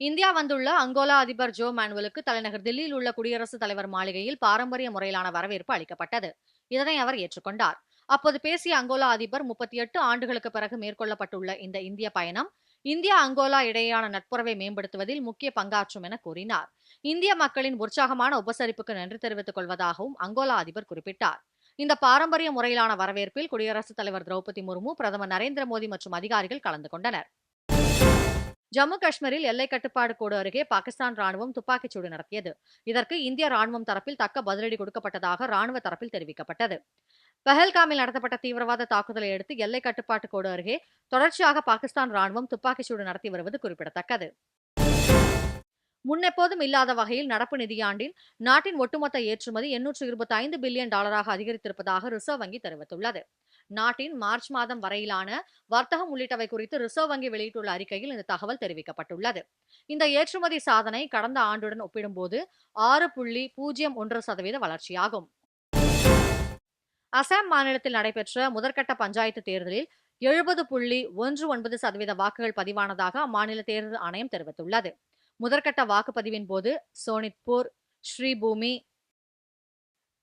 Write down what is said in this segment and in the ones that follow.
India வந்துள்ள Angola அதிபர் Joe மானுவலுக்கு தலைநகர் தில்லியில் உள்ள குடியரசுத் தலைவர் மாளிகையில் பாரம்பரிய முறையிலான வரவேற்பு அளிக்கப்பட்டது. இதனை அவர் ஏற்றுக்கொண்டார். அப்போது பேசிய அங்கோலா அதிபர் முப்பத்தி எட்டு ஆண்டுகளுக்கு பிறகு மேற்கொள்ளப்பட்டுள்ள இந்த இந்திய பயணம் இந்தியா அங்கோலா இடையேயான நட்புறவை மேம்படுத்துவதில் முக்கிய பங்காற்றும் என கூறினார். இந்திய மக்களின் உற்சாகமான உபசரிப்புக்கு நன்றி தெரிவித்துக் கொள்வதாகவும் அங்கோலா அதிபர் குறிப்பிட்டார். இந்த பாரம்பரிய முறையிலான வரவேற்பில் குடியரசுத் தலைவர் திரௌபதி முர்மு பிரதமர் நரேந்திர மோடி மற்றும் அதிகாரிகள் கலந்து கொண்டனர். ஜம்மு காஷ்மீரில் எல்லை கட்டுப்பாடு கோடு அருகே பாகிஸ்தான் ராணுவம் துப்பாக்கிச்சூடு நடத்தியது. இதற்கு இந்திய ராணுவம் தரப்பில் தக்க பதிலடி கொடுக்கப்பட்டதாக ராணுவ தரப்பில் தெரிவிக்கப்பட்டது. பஹல்காமில் நடத்தப்பட்ட தீவிரவாத தாக்குதலை அடுத்து எல்லை கட்டுப்பாட்டு கோடு அருகே தொடர்ச்சியாக பாகிஸ்தான் ராணுவம் துப்பாக்கிச்சூடு நடத்தி வருவது குறிப்பிடத்தக்கது. முன்னெப்போதும் இல்லாத வகையில் நடப்பு நிதியாண்டில் நாட்டின் ஒட்டுமொத்த ஏற்றுமதி எண்ணூற்று இருபத்தி ஐந்து பில்லியன் டாலராக அதிகரித்திருப்பதாக ரிசர்வ் வங்கி தெரிவித்துள்ளது. நாட்டின் மார்ச் மாதம் வரையிலான வர்த்தகம் உள்ளிட்டவை குறித்து ரிசர்வ் வங்கி வெளியிட்டுள்ள அறிக்கையில் இந்த தகவல் தெரிவிக்கப்பட்டுள்ளது. இந்த ஏற்றுமதி சாதனை கடந்த ஆண்டுடன் ஒப்பிடும்போது ஆறு புள்ளி பூஜ்ஜியம் ஒன்று சதவீத வளர்ச்சியாகும். அசாம் மாநிலத்தில் நடைபெற்ற முதற்கட்ட பஞ்சாயத்து தேர்தலில் எழுபது புள்ளி ஒன்று ஒன்பது சதவீத வாக்குகள் பதிவானதாக அம்மாநில தேர்தல் ஆணையம் தெரிவித்துள்ளது. முதற்கட்ட வாக்குப்பதிவின் போது சோனித்பூர் ஸ்ரீபூமி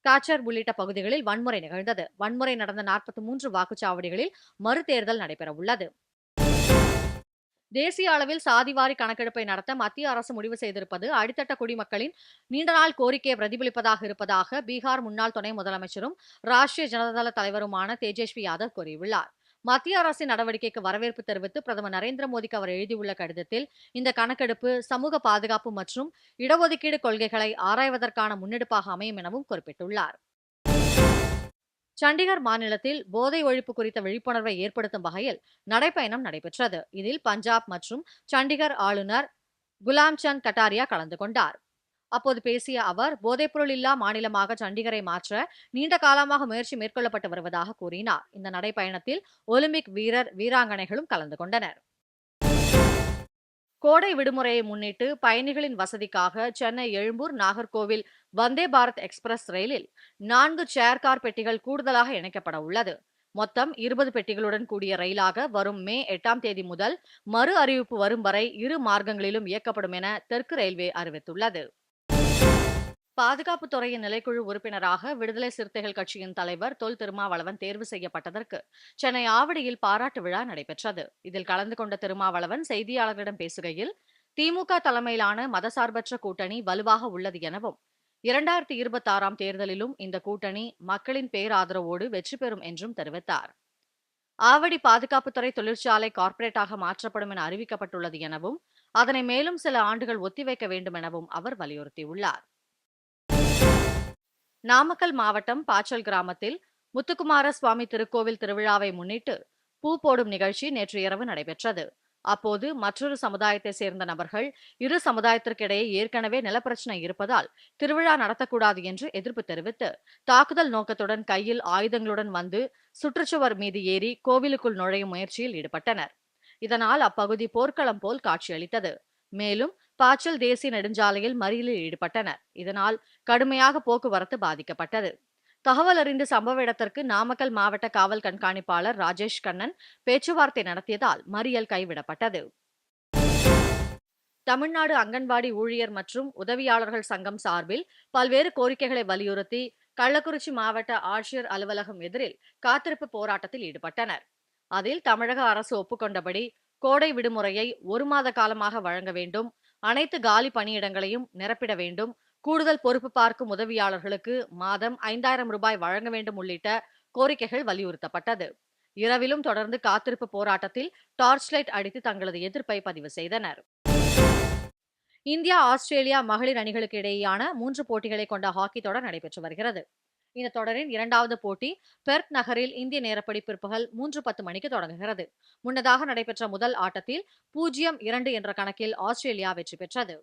காச்சர் உள்ளிட்ட பகுதிகளில் வன்முறை நிகழ்ந்தது. வன்முறை நடந்த நாற்பத்தி மூன்று வாக்குச்சாவடிகளில் மறுதேர்தல் நடைபெறவுள்ளது. தேசிய அளவில் சாதிவாரி கணக்கெடுப்பை நடத்த மத்திய அரசு முடிவு செய்திருப்பது அடித்தட்ட குடிமக்களின் நீண்ட நாள் கோரிக்கையை பிரதிபலிப்பதாக இருப்பதாக பீகார் முன்னாள் துணை முதலமைச்சரும் ராஷ்டிரிய ஜனதாதள தலைவருமான தேஜஸ்வி யாதவ் கூறியுள்ளார். மத்திய அரசின் நடவடிக்கைக்கு வரவேற்பு தெரிவித்து பிரதமர் நரேந்திர மோடிக்கு அவர் எழுதியுள்ள கடிதத்தில் இந்த கணக்கெடுப்பு சமூக பாதுகாப்பு மற்றும் இடஒதுக்கீடு கொள்கைகளை ஆராய்வதற்கான முன்னெடுப்பாக அமையும் எனவும் குறிப்பிட்டுள்ளார். சண்டிகர் மாநிலத்தில் போதை ஒழிப்பு குறித்த விழிப்புணர்வை ஏற்படுத்தும் வகையில் நடைப்பயணம் நடைபெற்றது. இதில் பஞ்சாப் மற்றும் சண்டிகர் ஆளுநர் குலாம் சந்த் கட்டாரியா கலந்து கொண்டார். அப்போது பேசிய அவர் போதைப்பொருள் இல்லா மாநிலமாக சண்டிகரை மாற்ற நீண்ட காலமாக முயற்சி மேற்கொள்ளப்பட்டு வருவதாக கூறினார். இந்த நடைப்பயணத்தில் ஒலிம்பிக் வீரர் வீராங்கனைகளும் கலந்து கொண்டனர். கோடை விடுமுறையை முன்னிட்டு பயணிகளின் வசதிக்காக சென்னை எழும்பூர் நாகர்கோவில் வந்தே பாரத் எக்ஸ்பிரஸ் ரயிலில் நான்கு சேர் கார் பெட்டிகள் கூடுதலாக இணைக்கப்பட உள்ளது. மொத்தம் இருபது பெட்டிகளுடன் கூடிய ரயிலாக வரும் மே எட்டாம் தேதி முதல் மறு அறிவிப்பு வரும் வரை இரு மார்க்கங்களிலும் இயக்கப்படும் என தெற்கு ரயில்வே அறிவித்துள்ளது. பாதுகாப்பு துறையின் நிலைக்குழு உறுப்பினராக விடுதலை சிறுத்தைகள் கட்சியின் தலைவர் தொல் திருமாவளவன் தேர்வு செய்யப்பட்டதற்கு சென்னை ஆவடியில் பாராட்டு விழா நடைபெற்றது. இதில் கலந்து கொண்ட திருமாவளவன் செய்தியாளர்களிடம் பேசுகையில் திமுக தலைமையிலான மதசார்பற்ற கூட்டணி வலுவாக உள்ளது எனவும் இரண்டாயிரத்தி இருபத்தி ஆறாம் தேர்தலிலும் இந்த கூட்டணி மக்களின் பேராதரவோடு வெற்றி பெறும் என்றும் தெரிவித்தார். ஆவடி பாதுகாப்புத்துறை தொழிற்சாலை கார்ப்பரேட்டாக மாற்றப்படும் என அறிவிக்கப்பட்டுள்ளது எனவும் அதனை மேலும் சில ஆண்டுகள் ஒத்திவைக்க வேண்டும் எனவும் அவர் வலியுறுத்தியுள்ளார். நாமக்கல் மாவட்டம் பாச்சல் கிராமத்தில் முத்துக்குமார சுவாமி திருக்கோவில் திருவிழாவை முன்னிட்டு பூ போடும் நிகழ்ச்சி நேற்று இரவு நடைபெற்றது. அப்போது மற்றொரு சமுதாயத்தை சேர்ந்த நபர்கள் இரு சமுதாயத்திற்கிடையே ஏற்கனவே நிலப்பிரச்சனை இருப்பதால் திருவிழா நடத்தக்கூடாது என்று எதிர்ப்பு தெரிவித்து தாக்குதல் நோக்கத்துடன் கையில் ஆயுதங்களுடன் வந்து சுற்றுச்சுவர் மீது ஏறி கோவிலுக்குள் நுழையும் முயற்சியில் ஈடுபட்டனர். இதனால் அப்பகுதி போர்க்களம் போல் காட்சியளித்தது. மேலும் பாச்சல் தேசிய நெடுஞ்சாலையில் மறியலில் ஈடுபட்டனர். இதனால் கடுமையாக போக்குவரத்து பாதிக்கப்பட்டது. தகவல் அறிந்து சம்பவ இடத்திற்கு நாமக்கல் மாவட்ட காவல் கண்காணிப்பாளர் ராஜேஷ் கண்ணன் பேச்சுவார்த்தை நடத்தியதால் மறியல் கைவிடப்பட்டது. தமிழ்நாடு அங்கன்வாடி ஊழியர் மற்றும் உதவியாளர்கள் சங்கம் சார்பில் பல்வேறு கோரிக்கைகளை வலியுறுத்தி கள்ளக்குறிச்சி மாவட்ட ஆட்சியர் அலுவலகம் எதிரில் காத்திருப்பு போராட்டத்தில் ஈடுபட்டனர். அதில் தமிழக அரசு ஒப்புக்கொண்டபடி கோடை விடுமுறையை ஒரு மாத காலமாக வழங்க வேண்டும் அனைத்து காலி பணியிடங்களையும் நிரப்பிட வேண்டும். கூடுதல் பொறுப்பு பார்க்கும் உதவியாளர்களுக்கு மாதம் ஐந்தாயிரம் ரூபாய் வழங்க வேண்டும் உள்ளிட்ட கோரிக்கைகள் வலியுறுத்தப்பட்டது. இரவிலும் தொடர்ந்து காத்திருப்பு போராட்டத்தில் டார்ச் லைட் அடித்து தங்களது எதிர்ப்பை பதிவு செய்தனர். இந்தியா ஆஸ்திரேலியா மகளிர் அணிகளுக்கு இடையேயான மூன்று போட்டிகளை கொண்ட ஹாக்கி தொடர் நடைபெற்று வருகிறது. இந்த தொடரின் இரண்டாவது போட்டி பெர்த் நகரில் இந்திய நேரப்படி பிற்பகல் மூன்று பத்து மணிக்கு தொடங்குகிறது. முன்னதாக நடைபெற்ற முதல் ஆட்டத்தில் பூஜ்ஜியம் இரண்டு என்ற கணக்கில் ஆஸ்திரேலியா வெற்றி பெற்றது.